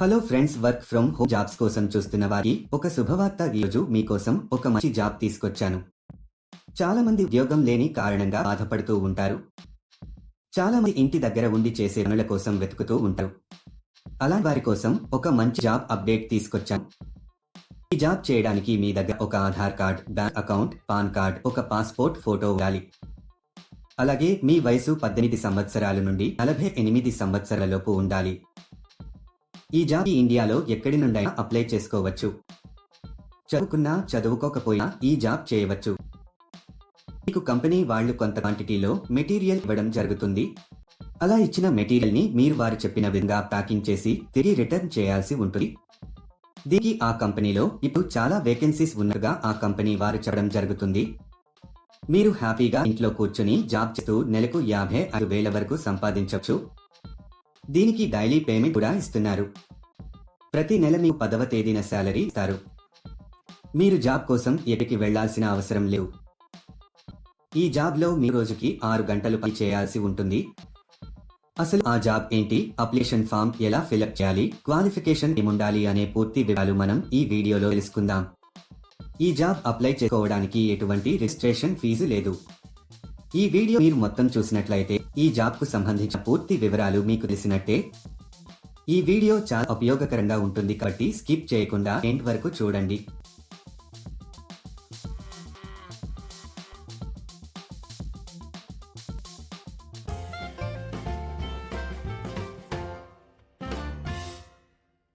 Hello friends work from home jobs కోసం చూస్తున్న వారికి ఒక శుభవార్త ఈరోజు మీకోసం ఒక మంచి జాబ్ తీసుకొచ్చాను. చాలా మంది ఉద్యోగం లేని కారణంగా బాధపడుతూ ఉంటారు. చాలా మంది ఇంటి దగ్గర ఉండి చేసే పనుల కోసం వెతుకుతూ ఉంటారు. అలాంటి వారి కోసం ఒక మంచి జాబ్ అప్డేట్ తీసుకొచ్చాను ఈ జాబ్ చేయడానికి మీ దగ్గర ఒక Aadhaar card bank account PAN card ఒక పాస్పోర్ట్ ఫోటో ఉండాలి. అలాగే మీ వయసు పద్దెనిమిది సంవత్సరాల నుండి నలభై ఎనిమిది సంవత్సరాలలోపు ఉండాలి. ఈ జాబ్ ఇండియాలో ఎక్కడి నుండైనా అప్లై చేసుకోవచ్చు. చదువుకున్నా చదువుకోకపోయినా ఈ జాబ్ చేయవచ్చు. మీకు కంపెనీ వాళ్ళు కొంత క్వాంటిటీలో మెటీరియల్ ఇవ్వడం జరుగుతుంది. అలా ఇచ్చిన మెటీరియల్ని మీరు వారు చెప్పిన విధంగా ప్యాకింగ్ చేసి తిరిగి రిటర్న్ చేయాల్సి ఉంటుంది. దీనికి ఆ కంపెనీలో ఇప్పుడు చాలా వేకెన్సీస్ ఉన్నగా ఆ కంపెనీ వారు చెప్పడం జరుగుతుంది. మీరు హ్యాపీగా ఇంట్లో కూర్చుని జాబ్ చేస్తూ నెలకు యాభై ఐదు వేల వరకు సంపాదించవచ్చు. దీనికి డైలీ పేమెంట్ కూడా ఇస్తున్నారు. ప్రతి నెల మీకు పదవ తేదీన శాలరీ ఇస్తారు. మీరు జాబ్ కోసం ఎటుకి వెళ్ళాల్సిన అవసరం లేవు. ఈ జాబ్లో మీ రోజుకి ఆరు గంటలు పని చేయాల్సి ఉంటుంది. అసలు ఆ జాబ్ ఏంటి? అప్లికేషన్ ఫామ్ ఎలా ఫిలప్ చేయాలి? క్వాలిఫికేషన్ ఏముండాలి అనే పూర్తి వివరాలు మనం ఈ వీడియోలో తెలుసుకుందాం. ఈ జాబ్ అప్లై చేసుకోవడానికి ఎటువంటి రిజిస్ట్రేషన్ ఫీజు లేదు. ఈ వీడియో మీరు మొత్తం చూసినట్లయితే ఈ జాబ్కు సంబంధించిన పూర్తి వివరాలు మీకు తెలిసినట్టే. ఈ వీడియో చాలా ఉపయోగకరంగా ఉంటుంది కాబట్టి స్కిప్ చేయకుండా ఎండ్ వరకు చూడండి.